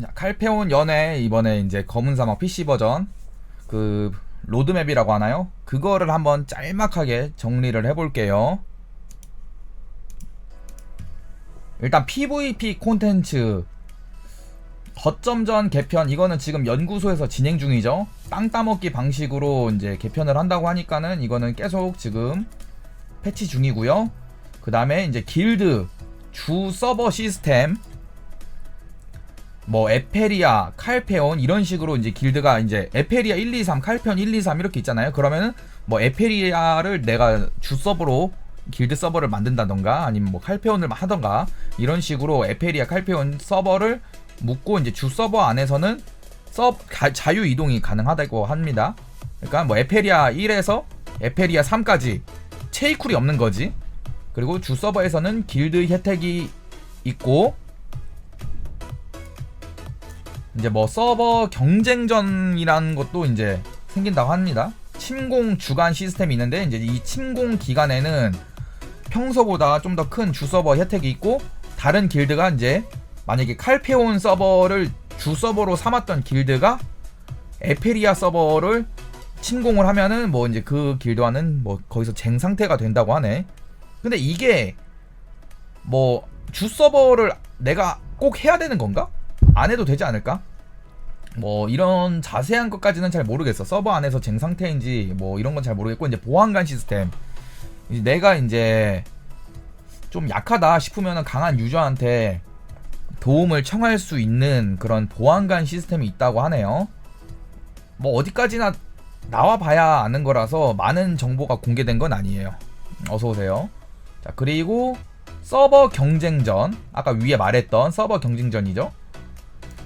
자, 칼페온 연애 이번에 이제 검은 사막 PC 버전 그 로드맵이라고 하나요? 그거를 한번 짤막하게 정리를 해볼게요. 일단 PVP 콘텐츠 거점전 개편 이거는 지금 연구소에서 진행 중이죠. 땅 따먹기 방식으로 이제 개편을 한다고 하니까는 이거는 계속 지금 패치 중이고요. 그 다음에 이제 길드 주 서버 시스템 뭐 에페리아, 칼페온 이런 식으로 이제 길드가 이제 에페리아 1, 2, 3, 칼페온 1, 2, 3 이렇게 있잖아요. 그러면은 뭐 에페리아를 내가 주 서버로 길드 서버를 만든다던가 아니면 뭐 칼페온을 하던가 이런 식으로 에페리아, 칼페온 서버를 묶고 이제 주 서버 안에서는 서 자유 이동이 가능하다고 합니다. 그러니까 뭐 에페리아 1에서 에페리아 3까지 체이쿨이 없는 거지. 그리고 주 서버에서는 길드 혜택이 있고 이제 뭐 서버 경쟁전이라는 것도 이제 생긴다고 합니다. 침공 주간 시스템이 있는데 이제 이 침공 기간에는 평소보다 좀 더 큰 주 서버 혜택이 있고 다른 길드가 이제 만약에 칼페온 서버를 주 서버로 삼았던 길드가 에페리아 서버를 침공을 하면은 뭐 이제 그 길드와는 뭐 거기서 쟁 상태가 된다고 하네. 근데 이게 뭐 주 서버를 내가 꼭 해야 되는 건가? 안 해도 되지 않을까? 뭐 이런 자세한 것까지는 잘 모르겠어. 서버 안에서 쟁 상태인지 뭐 이런 건 잘 모르겠고 이제 보안관 시스템. 이제 내가 이제 좀 약하다 싶으면 강한 유저한테 도움을 청할 수 있는 그런 보안관 시스템이 있다고 하네요. 뭐 어디까지나 나와 봐야 아는 거라서 많은 정보가 공개된 건 아니에요. 어서 오세요. 자, 그리고 서버 경쟁전. 아까 위에 말했던 서버 경쟁전이죠.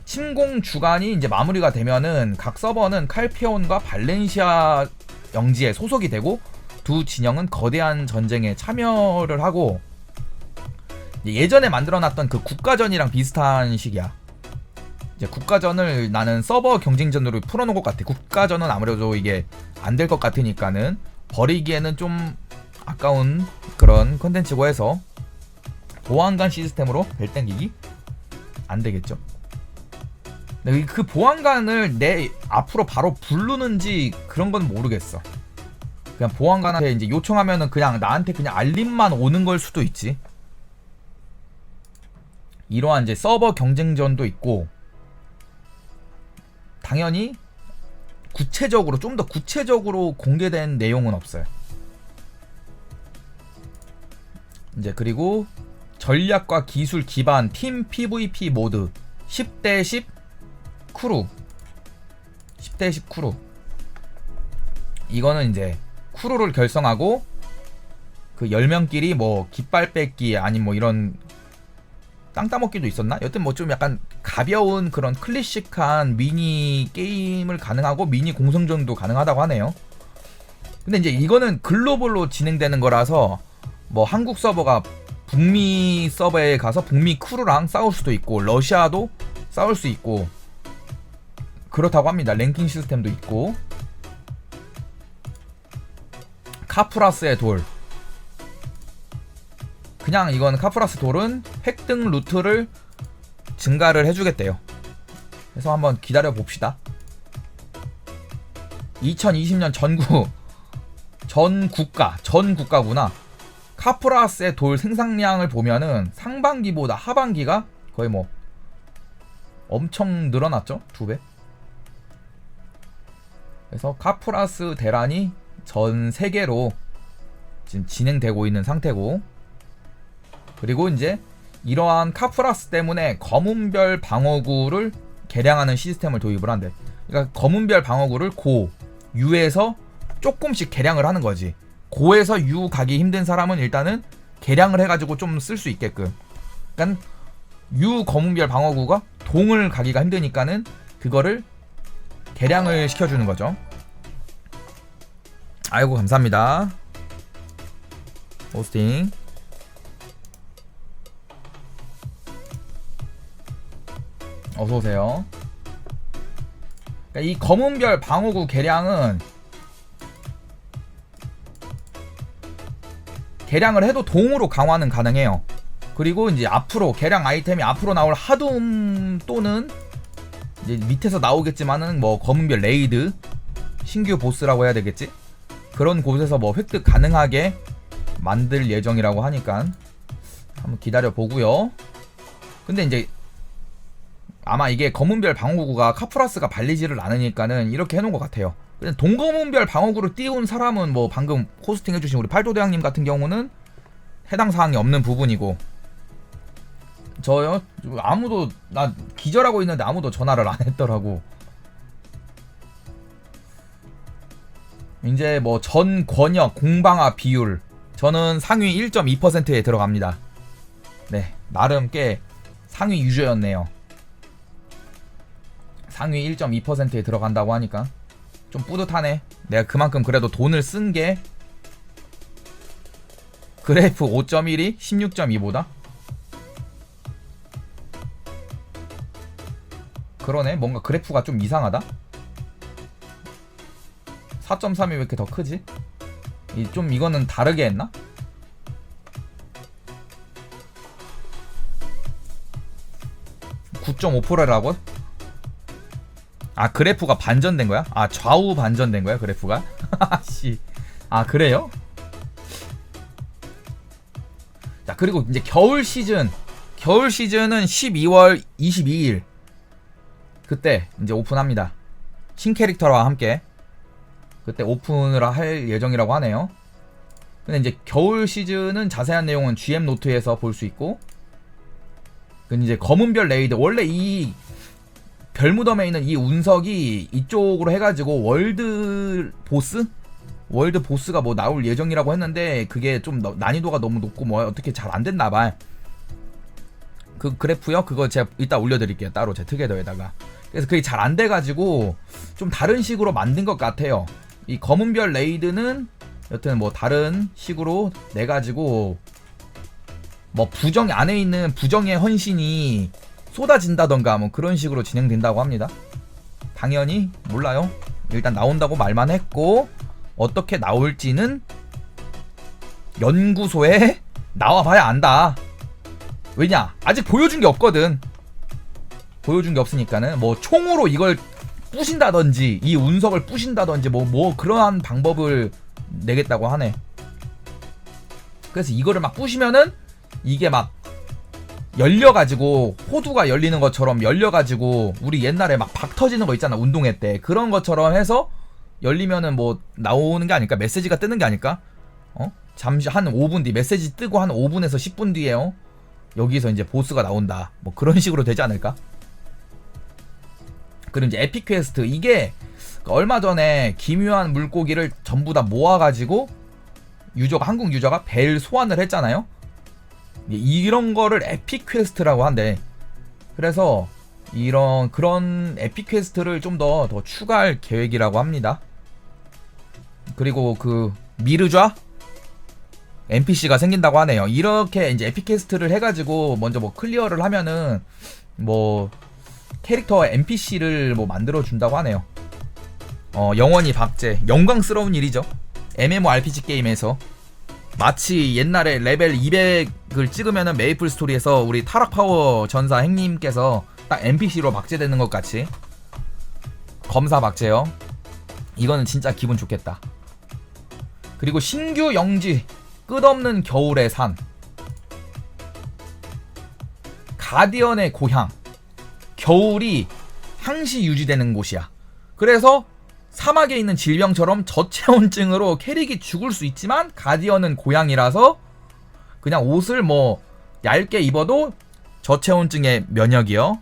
침공 주간이 이제 마무리가 되면은 각 서버는 칼피온과 발렌시아 영지에 소속이 되고 두 진영은 거대한 전쟁에 참여를 하고 예전에 만들어놨던 그 국가전이랑 비슷한 식이야. 이제 국가전을 나는 서버 경쟁전으로 풀어놓은 것 같아. 국가전은 아무래도 이게 안 될 것 같으니까는 버리기에는 좀 아까운 그런 컨텐츠고 해서 보안관 시스템으로 벨 땡기기 안 되겠죠. 근데 그 보안관을 내 앞으로 바로 부르는지 그런 건 모르겠어. 그냥 보안관한테 이제 요청하면은 그냥 나한테 그냥 알림만 오는 걸 수도 있지. 이러한 이제 서버 경쟁전도 있고 당연히 구체적으로 좀 더 구체적으로 공개된 내용은 없어요. 이제 그리고 전략과 기술 기반 팀 PVP 모드 10대 10 크루 10대 10 크루 이거는 이제 크루를 결성하고 그 10명끼리 뭐 깃발 뺏기 아니 뭐 이런 땅 따먹기도 있었나? 여튼 뭐 좀 약간 가벼운 그런 클래식한 미니 게임을 가능하고 미니 공성전도 가능하다고 하네요. 근데 이제 이거는 글로벌로 진행되는 거라서 뭐 한국 서버가 북미 서버에 가서 북미 크루랑 싸울 수도 있고 러시아도 싸울 수 있고 그렇다고 합니다. 랭킹 시스템도 있고 카프라스의 돌 그냥 이건 카프라스 돌은 획득 루트를 증가를 해주겠대요. 그래서 한번 기다려 봅시다. 2020년 전국 전 국가 전 국가구나. 카프라스의 돌 생산량을 보면은 상반기보다 하반기가 거의 뭐 엄청 늘어났죠 두 배. 그래서 카프라스 대란이 전 세계로 지금 진행되고 있는 상태고 그리고 이제 이러한 카프라스 때문에 검은별 방어구를 개량하는 시스템을 도입을 한대. 그러니까 검은별 방어구를 고, 유에서 조금씩 개량을 하는 거지. 고에서 유 가기 힘든 사람은 일단은 개량을 해가지고 좀 쓸 수 있게끔. 그러니까 유 검은별 방어구가 동을 가기가 힘드니까는 그거를 개량을 시켜주는 거죠. 아이고 감사합니다. 호스팅. 어서 오세요. 그러니까 이 검은별 방어구 개량은 개량을 해도 동으로 강화는 가능해요. 그리고 이제 앞으로 개량 아이템이 앞으로 나올 하둠 또는 이제 밑에서 나오겠지만은 뭐 검은별 레이드 신규 보스라고 해야 되겠지? 그런 곳에서 뭐 획득 가능하게 만들 예정이라고 하니까 한번 기다려 보고요. 근데 이제 아마 이게 검은별 방어구가 카프라스가 발리지를 않으니까는 이렇게 해놓은 것 같아요. 동검은별 방어구를 띄운 사람은 뭐 방금 호스팅 해주신 우리 팔도대왕님 같은 경우는 해당 사항이 없는 부분이고 저요 아무도 나 기절하고 있는데 아무도 전화를 안 했더라고. 이제 뭐 전 권역 공방화 비율 저는 상위 1.2%에 들어갑니다. 네 나름 꽤 상위 유저였네요. 상위 1.2%에 들어간다고 하니까 좀 뿌듯하네. 내가 그만큼 그래도 돈을 쓴 게 그래프 5.1이 16.2보다 그러네. 뭔가 그래프가 좀 이상하다. 4.3이 왜 이렇게 더 크지? 이 좀 이거는 다르게 했나? (9.5%라고) 아 그래프가 반전된 거야? 아 좌우 반전된 거야 그래프가? 씨. 아 그래요? 자 그리고 이제 겨울 시즌 겨울 시즌은 12월 22일 그때 이제 오픈합니다. 신 캐릭터와 함께 그때 오픈을 할 예정이라고 하네요. 근데 이제 겨울 시즌은 자세한 내용은 GM 노트에서 볼 수 있고, 그 이제 검은별 레이드 원래 이 별무덤에 있는 이 운석이 이쪽으로 해가지고 월드 보스 월드 보스가 뭐 나올 예정이라고 했는데 그게 좀 너- 난이도가 너무 높고 뭐 어떻게 잘 안 됐나 봐. 그 그래프요? 그거 제가 이따 올려드릴게요. 따로 제 특에더에다가. 그래서 그게 잘 안 돼가지고 좀 다른 식으로 만든 것 같아요. 이 검은별 레이드는 여튼 뭐 다른 식으로 내 가지고 뭐 부정 안에 있는 부정의 헌신이 쏟아진다던가 뭐 그런 식으로 진행된다고 합니다. 당연히 몰라요. 일단 나온다고 말만 했고 어떻게 나올지는 연구소에 나와봐야 안다. 왜냐 아직 보여준 게 없거든. 보여준 게 없으니까는 뭐 총으로 이걸 부신다든지 이 운석을 부신다든지 뭐뭐 그러한 방법을 내겠다고 하네. 그래서 이거를 막 부시면은 이게 막 열려가지고 호두가 열리는 것처럼 열려가지고 우리 옛날에 막 박 터지는 거 있잖아 운동회 때. 그런 것처럼 해서 열리면은 뭐 나오는 게 아닐까? 메시지가 뜨는 게 아닐까? 어? 잠시 한 5분 뒤 메시지 뜨고 한 5분에서 10분 뒤에요. 여기서 이제 보스가 나온다. 뭐 그런 식으로 되지 않을까 그리고 이제 에픽 퀘스트 이게 그 얼마 전에 기묘한 물고기를 전부 다 모아가지고 유저가 한국 유저가 벨 소환을 했잖아요. 이런 거를 에픽 퀘스트라고 한대. 그래서 이런 그런 에픽 퀘스트를 좀 더더 추가할 계획이라고 합니다. 그리고 그 미르좌 NPC가 생긴다고 하네요. 이렇게 이제 에픽 퀘스트를 해가지고 먼저 뭐 클리어를 하면은 뭐 캐릭터 NPC를 뭐 만들어 준다고 하네요. 어, 영원히 박제. 영광스러운 일이죠. MMORPG 게임에서 마치 옛날에 레벨 200을 찍으면은 메이플 스토리에서 우리 타락 파워 전사 행님께서 딱 NPC로 박제되는 것 같이 검사 박제요. 이거는 진짜 기분 좋겠다. 그리고 신규 영지 끝없는 겨울의 산 가디언의 고향 겨울이 항시 유지되는 곳이야. 그래서 사막에 있는 질병처럼 저체온증으로 캐릭이 죽을 수 있지만 가디언은 고양이라서 그냥 옷을 뭐 얇게 입어도 저체온증의 면역이요.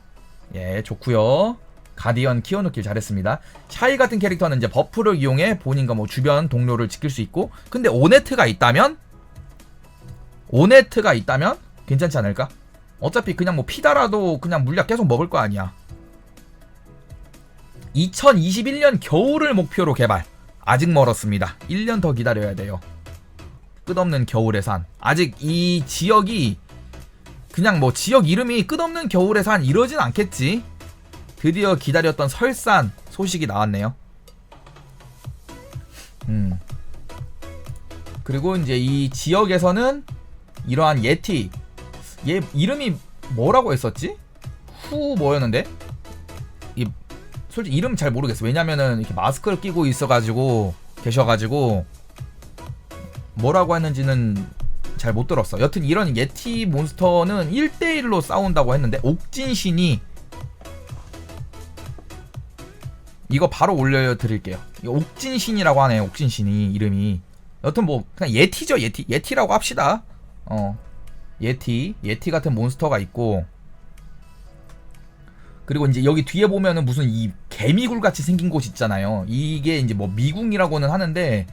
예, 좋고요. 가디언 키워놓길 잘했습니다. 샤이 같은 캐릭터는 이제 버프를 이용해 본인과 뭐 주변 동료를 지킬 수 있고 근데 오네트가 있다면 오네트가 있다면 괜찮지 않을까? 어차피 그냥 뭐 피다라도 그냥 물약 계속 먹을 거 아니야. 2021년 겨울을 목표로 개발. 아직 멀었습니다. 1년 더 기다려야 돼요. 끝없는 겨울의 산. 아직 이 지역이 그냥 뭐 지역 이름이 끝없는 겨울의 산 이러진 않겠지. 드디어 기다렸던 설산 소식이 나왔네요. 음. 그리고 이제 이 지역에서는 이러한 예티 얘 이름이 뭐라고 했었지? 후 뭐였는데? 이 솔직히 이름 잘 모르겠어. 왜냐면은 이렇게 마스크를 끼고 있어가지고 계셔가지고 뭐라고 했는지는 잘 못 들었어. 여튼 이런 예티 몬스터는 1대1로 싸운다고 했는데 옥진신이 이거 바로 올려드릴게요. 옥진신이라고 하네요. 옥진신이 이름이. 여튼 뭐 그냥 예티죠 예티. 예티라고 합시다. 어 예티 예티 같은 몬스터가 있고 그리고 이제 여기 뒤에 보면은 무슨 이 개미굴 같이 생긴 곳 있잖아요. 이게 이제 뭐 미궁이라고는 하는데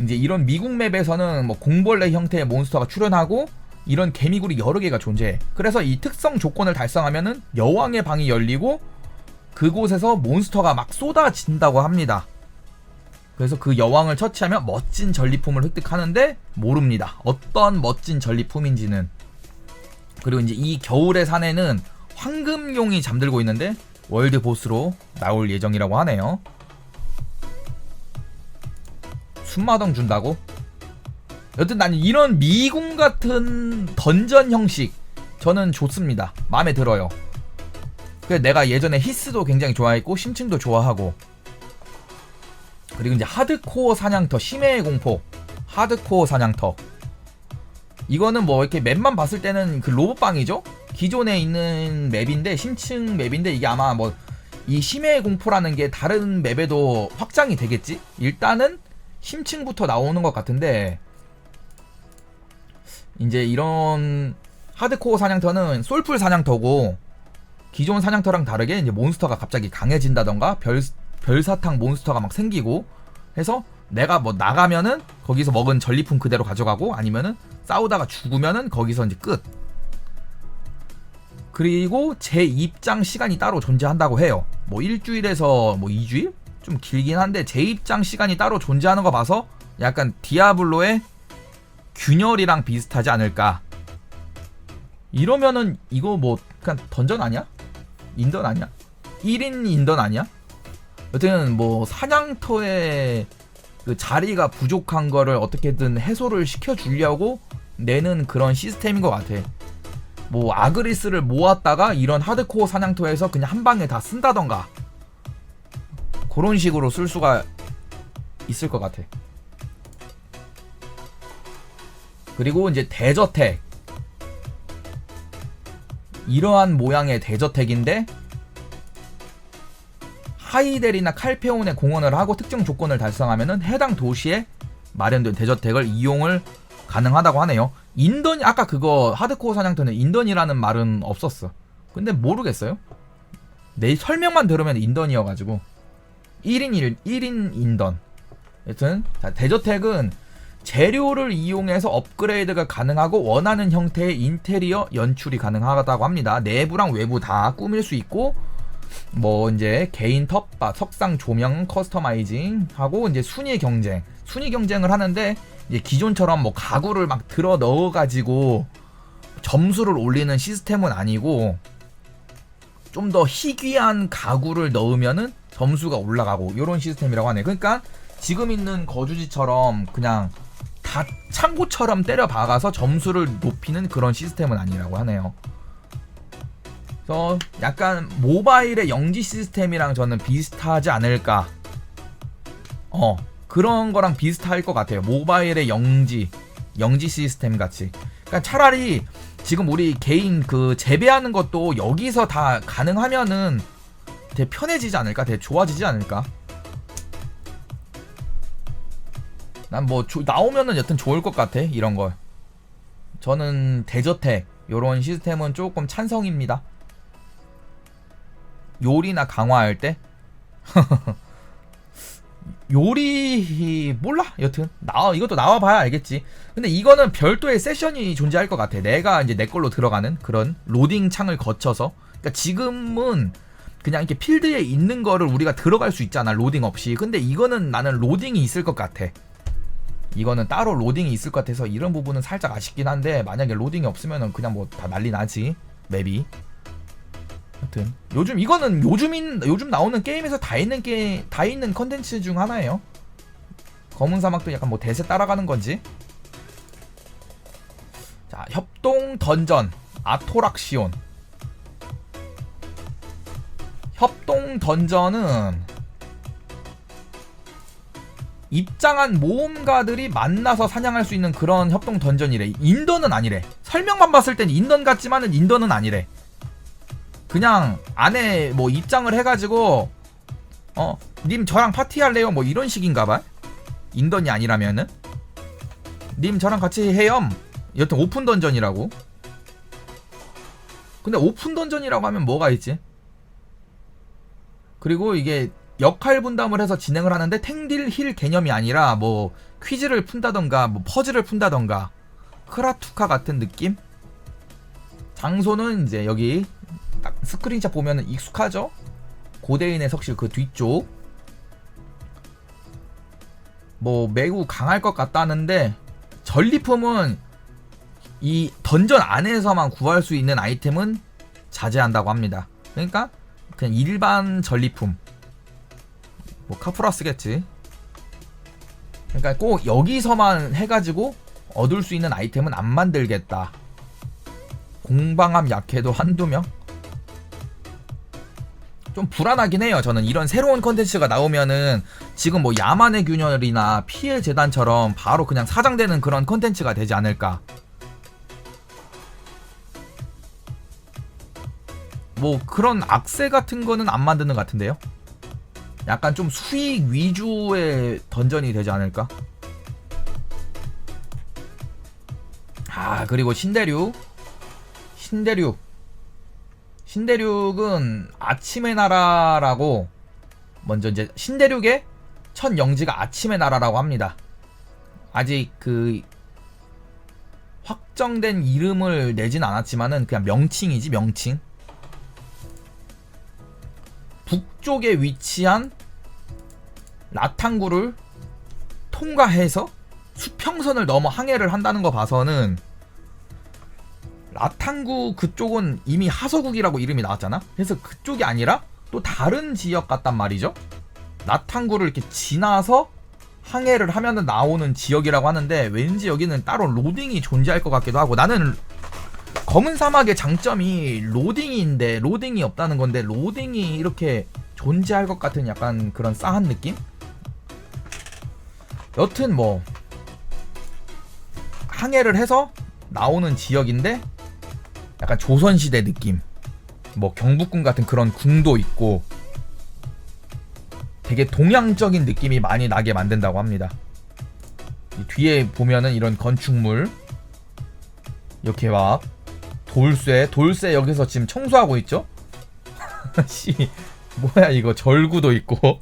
이제 이런 미궁 맵에서는 뭐 공벌레 형태의 몬스터가 출현하고 이런 개미굴이 여러 개가 존재해. 그래서 이 특성 조건을 달성하면은 여왕의 방이 열리고 그곳에서 몬스터가 막 쏟아진다고 합니다. 그래서 그 여왕을 처치하면 멋진 전리품을 획득하는데 모릅니다. 어떤 멋진 전리품인지는. 그리고 이제 이 겨울의 산에는 황금용이 잠들고 있는데 월드 보스로 나올 예정이라고 하네요. 순마덩 준다고? 여튼 난 이런 미궁 같은 던전 형식 저는 좋습니다. 마음에 들어요. 그 내가 예전에 히스도 굉장히 좋아했고 심층도 좋아하고 그리고 이제 하드코어 사냥터 심해의 공포. 하드코어 사냥터 이거는 뭐 이렇게 맵만 봤을 때는 그 로봇방이죠? 기존에 있는 맵인데 심층 맵인데 이게 아마 뭐 이 심해의 공포라는 게 다른 맵에도 확장이 되겠지? 일단은 심층부터 나오는 것 같은데 이제 이런 하드코어 사냥터는 솔풀 사냥터고 기존 사냥터랑 다르게 이제 몬스터가 갑자기 강해진다던가 별 별사탕 몬스터가 막 생기고 해서 내가 뭐 나가면은 거기서 먹은 전리품 그대로 가져가고 아니면은 싸우다가 죽으면은 거기서 이제 끝. 그리고 제 입장 시간이 따로 존재한다고 해요. 뭐 일주일에서 뭐 2주일? 좀 길긴 한데 제 입장 시간이 따로 존재하는 거 봐서 약간 디아블로의 균열이랑 비슷하지 않을까. 이러면은 이거 뭐 그냥 던전 아니야? 인던 아니야? 1인 인던 아니야? 여튼 뭐 사냥터의 그 자리가 부족한 거를 어떻게든 해소를 시켜 주려고 내는 그런 시스템인 것 같아. 뭐 아그리스를 모았다가 이런 하드코어 사냥터에서 그냥 한 방에 다 쓴다던가 그런 식으로 쓸 수가 있을 것 같아. 그리고 이제 대저택 이러한 모양의 대저택인데 하이델이나 칼페온에 공헌을 하고 특정 조건을 달성하면은 해당 도시에 마련된 대저택을 이용을 가능하다고 하네요. 인던 아까 그거 하드코어 사냥터는 인던이라는 말은 없었어. 근데 모르겠어요. 내 설명만 들으면 인던이어가지고 1인 1, 1인 인던. 여튼 자, 대저택은 재료를 이용해서 업그레이드가 가능하고 원하는 형태의 인테리어 연출이 가능하다고 합니다. 내부랑 외부 다 꾸밀 수 있고 뭐 이제 개인 텃밭, 석상 조명 커스터마이징 하고 이제 순위 경쟁, 순위 경쟁을 하는데 기존처럼 뭐 가구를 막 들어 넣어 가지고 점수를 올리는 시스템은 아니고 좀 더 희귀한 가구를 넣으면은 점수가 올라가고 이런 시스템이라고 하네. 그러니까 지금 있는 거주지처럼 그냥 다 창고처럼 때려 박아서 점수를 높이는 그런 시스템은 아니라고 하네요. 그래서 약간 모바일의 영지 시스템이랑 저는 비슷하지 않을까. 어, 그런 거랑 비슷할 것 같아요. 모바일의 영지, 영지 시스템 같이. 그러니까 차라리 지금 우리 개인 그 재배하는 것도 여기서 다 가능하면은 되게 편해지지 않을까? 되게 좋아지지 않을까? 난 뭐 나오면은 여튼 좋을 것 같아 이런 걸. 저는 대저택 요런 시스템은 조금 찬성입니다. 요리나 강화할 때? 요리 몰라. 여튼. 나와 이것도 나와봐야 알겠지. 근데 이거는 별도의 세션이 존재할 것 같아. 내가 이제 내 걸로 들어가는 그런 로딩 창을 거쳐서. 그러니까 지금은 그냥 이렇게 필드에 있는 거를 우리가 들어갈 수 있잖아 로딩 없이. 근데 이거는 나는 로딩이 있을 것 같아. 이거는 따로 로딩이 있을 것 같아서 이런 부분은 살짝 아쉽긴 한데 만약에 로딩이 없으면 그냥 뭐 다 난리 나지. 맵이 하여튼 요즘 이거는 요즘인 요즘 나오는 게임에서 다 있는 게 다 있는 컨텐츠 중 하나예요. 검은 사막도 약간 뭐 대세 따라가는 건지. 자 협동 던전 아토락시온. 협동 던전은 입장한 모험가들이 만나서 사냥할 수 있는 그런 협동 던전이래. 인던은 아니래. 설명만 봤을 땐 인던 같지만은 인던은 아니래. 그냥 안에 뭐 입장을 해가지고 어 님 저랑 파티할래요 뭐 이런 식인가봐. 인던이 아니라면은 님 저랑 같이 해요. 여튼 오픈 던전이라고. 근데 오픈 던전이라고 하면 뭐가 있지? 그리고 이게 역할 분담을 해서 진행을 하는데 탱딜 힐 개념이 아니라 뭐 퀴즈를 푼다던가 뭐 퍼즐을 푼다던가 크라투카 같은 느낌? 장소는 이제 여기 딱 스크린샷 보면은 익숙하죠? 고대인의 석실 그 뒤쪽 뭐 매우 강할 것 같다는데 전리품은 이 던전 안에서만 구할 수 있는 아이템은 자제한다고 합니다. 그러니까 그냥 일반 전리품 뭐 카프라스겠지. 그러니까 꼭 여기서만 해가지고 얻을 수 있는 아이템은 안 만들겠다. 공방함 약해도 한두 명? 좀 불안하긴 해요. 저는 이런 새로운 컨텐츠가 나오면은 지금 뭐 야만의 균열이나 피해 재단처럼 바로 그냥 사장되는 그런 컨텐츠가 되지 않을까. 뭐 그런 악세 같은 거는 안 만드는 것 같은데요. 약간 좀 수익 위주의 던전이 되지 않을까? 아 그리고 신대륙 신대륙 신대륙은 아침의 나라라고 먼저 이제 신대륙의 첫 영지가 아침의 나라라고 합니다. 아직 그 확정된 이름을 내진 않았지만은 그냥 명칭이지 명칭. 북쪽에 위치한 라탕구를 통과해서 수평선을 넘어 항해를 한다는 거 봐서는 라탕구 그쪽은 이미 하서국이라고 이름이 나왔잖아. 그래서 그쪽이 아니라 또 다른 지역 같단 말이죠. 라탕구를 이렇게 지나서 항해를 하면은 나오는 지역이라고 하는데 왠지 여기는 따로 로딩이 존재할 것 같기도 하고 나는 검은 사막의 장점이 로딩인데 로딩이 없다는 건데 로딩이 이렇게 존재할 것 같은 약간 그런 싸한 느낌? 여튼 뭐 항해를 해서 나오는 지역인데 약간 조선시대 느낌. 뭐 경복궁 같은 그런 궁도 있고 되게 동양적인 느낌이 많이 나게 만든다고 합니다. 이 뒤에 보면은 이런 건축물. 이렇게 막 돌쇠 돌쇠 여기서 지금 청소하고 있죠? 씨 뭐야 이거 절구도 있고.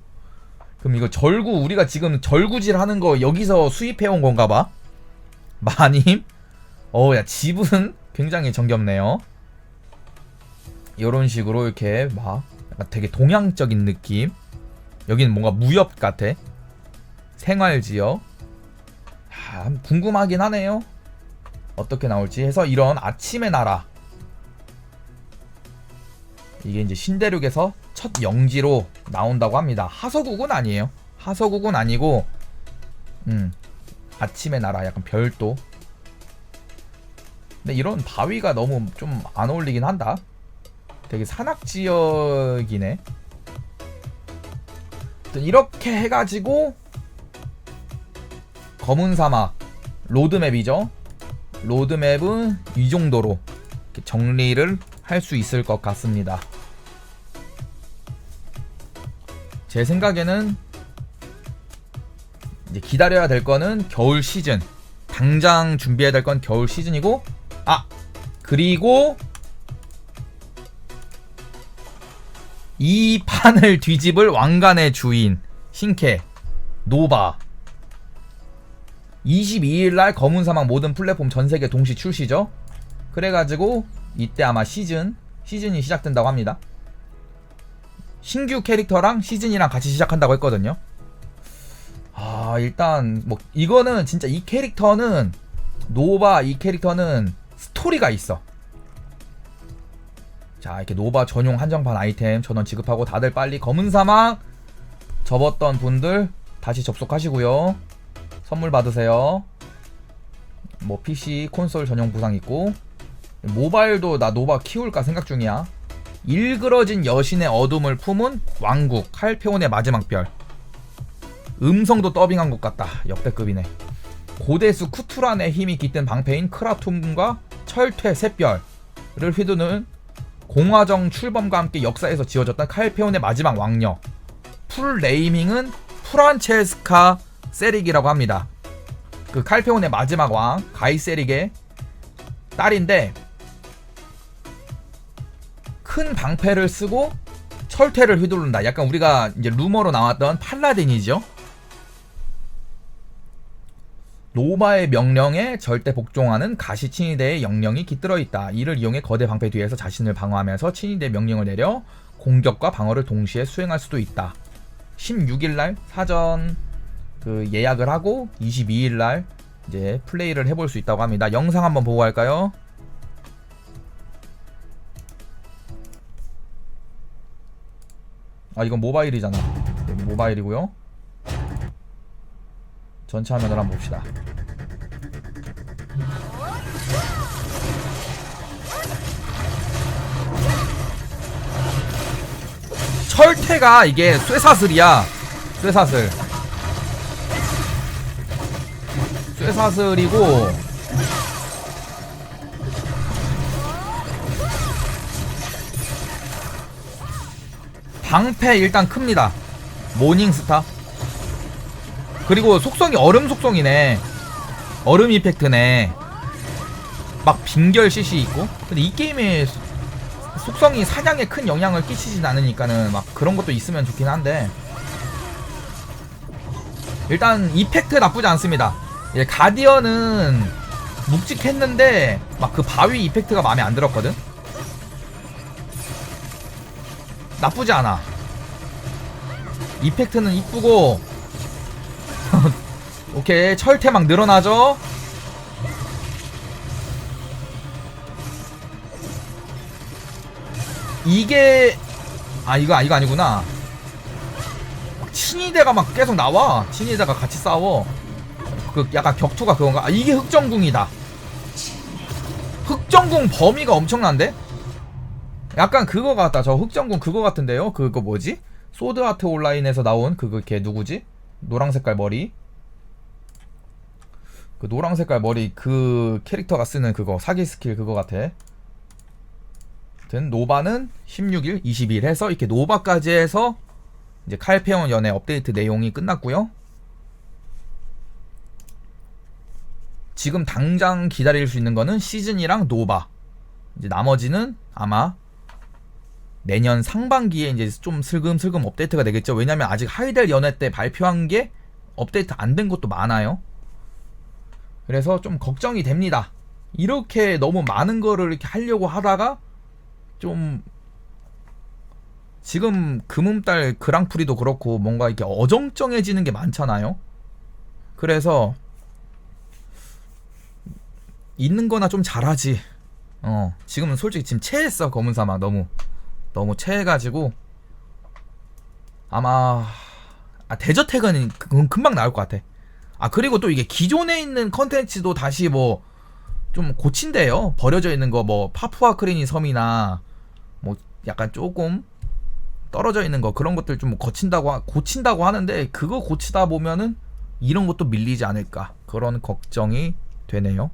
그럼 이거 절구 우리가 지금 절구질 하는 거 여기서 수입해 온 건가 봐? 마님? 어야 집은 굉장히 정겹네요 이런 식으로 이렇게 막 되게 동양적인 느낌 여기는 뭔가 무협 같아 생활지역 아, 궁금하긴 하네요 어떻게 나올지 해서 이런 아침의 나라 이게 이제 신대륙에서 첫 영지로 나온다고 합니다. 하서국은 아니에요. 하서국은 아니고 음 아침의 나라 약간 별도. 근데 이런 바위가 너무 좀 안 어울리긴 한다. 되게 산악 지역이네. 이렇게 해가지고 검은 사막 로드맵이죠. 로드맵은 이 정도로 정리를 할 수 있을 것 같습니다. 제 생각에는 이제 기다려야 될 거는 겨울 시즌. 당장 준비해야 될 건 겨울 시즌이고, 아 그리고 이 판을 뒤집을 왕관의 주인 신캐 노바 22일 날 검은 사막 모든 플랫폼 전 세계 동시 출시죠. 그래가지고 이때 아마 시즌 시즌이 시작된다고 합니다. 신규 캐릭터랑 시즌이랑 같이 시작한다고 했거든요. 아 일단 뭐 이거는 진짜 이 캐릭터는 노바 이 캐릭터는 스토리가 있어. 자 이렇게 노바 전용 한정판 아이템 전원 지급하고 다들 빨리 검은 사막 접었던 분들 다시 접속하시고요. 선물 받으세요. 뭐 PC 콘솔 전용 부상 있고 모바일도 나 노바 키울까 생각 중이야. 일그러진 여신의 어둠을 품은 왕국 칼페온의 마지막 별 음성도 더빙한 것 같다 역대급이네 고대수 쿠투란의 힘이 깃든 방패인 크라툼과 철퇴 샛별을 휘두르는 공화정 출범과 함께 역사에서 지어졌던 칼페온의 마지막 왕녀 풀 네이밍은 프란체스카 세릭이라고 합니다. 그 칼페온의 마지막 왕 가이 세릭의 딸인데 큰 방패를 쓰고 철퇴를 휘두른다. 약간 우리가 이제 루머로 나왔던 팔라딘이죠. 로마의 명령에 절대 복종하는 가시 친위대의 영령이 깃들어 있다. 이를 이용해 거대 방패 뒤에서 자신을 방어하면서 친위대 명령을 내려 공격과 방어를 동시에 수행할 수도 있다. 16일 날 사전 그 예약을 하고 22일 날 이제 플레이를 해볼 수 있다고 합니다. 영상 한번 보고 갈까요? 아 이건 모바일이잖아. 여기 모바일이고요. 전체 화면으로 한번 봅시다. 철퇴가 이게 쇠사슬이야. 쇠사슬. 쇠사슬이고 방패 일단 큽니다. 모닝스타. 그리고 속성이 얼음 속성이네. 얼음 이펙트네. 막 빙결 CC 있고. 근데 이 게임에 속성이 사냥에 큰 영향을 끼치진 않으니까는 막 그런 것도 있으면 좋긴 한데. 일단 이펙트 나쁘지 않습니다. 예, 가디언은 묵직했는데 막 그 바위 이펙트가 마음에 안 들었거든. 나쁘지 않아. 이펙트는 이쁘고 오케이 철퇴 막 늘어나죠. 이게 아 이거 이거 아니구나. 막 친위대가 막 계속 나와. 친위대가 같이 싸워. 그 약간 격투가 그건가? 아, 이게 흑정궁이다. 흑정궁 범위가 엄청난데? 약간 그거 같다. 저 흑정궁 그거 같은데요? 그거 뭐지? 소드 아트 온라인에서 나온 걔 누구지? 노랑 색깔 머리. 그 노랑 색깔 머리 그 캐릭터가 쓰는 그거 사기 스킬 그거 같아. 아무튼 노바는 16일, 20일 해서 이렇게 노바까지 해서 이제 칼페온 연애 업데이트 내용이 끝났고요. 지금 당장 기다릴 수 있는 거는 시즌이랑 노바. 이제 나머지는 아마 내년 상반기에 이제 좀 슬금슬금 업데이트가 되겠죠. 왜냐면 아직 하이델 연애 때 발표한 게 업데이트 안 된 것도 많아요. 그래서 좀 걱정이 됩니다. 이렇게 너무 많은 거를 이렇게 하려고 하다가 좀 지금 금음달 그랑프리도 그렇고 뭔가 이렇게 어정쩡해지는 게 많잖아요. 그래서 있는 거나 좀 잘하지. 어, 지금은 솔직히 지금 체했어, 검은 사막. 너무, 너무 체해가지고. 아마, 아, 대저택은 금방 나올 것 같아. 아, 그리고 또 이게 기존에 있는 컨텐츠도 다시 뭐, 좀 고친대요. 버려져 있는 거, 뭐, 파푸아 크리니 섬이나, 뭐, 약간 조금 떨어져 있는 거, 그런 것들 좀 거친다고, 하- 고친다고 하는데, 그거 고치다 보면은, 이런 것도 밀리지 않을까. 그런 걱정이 되네요.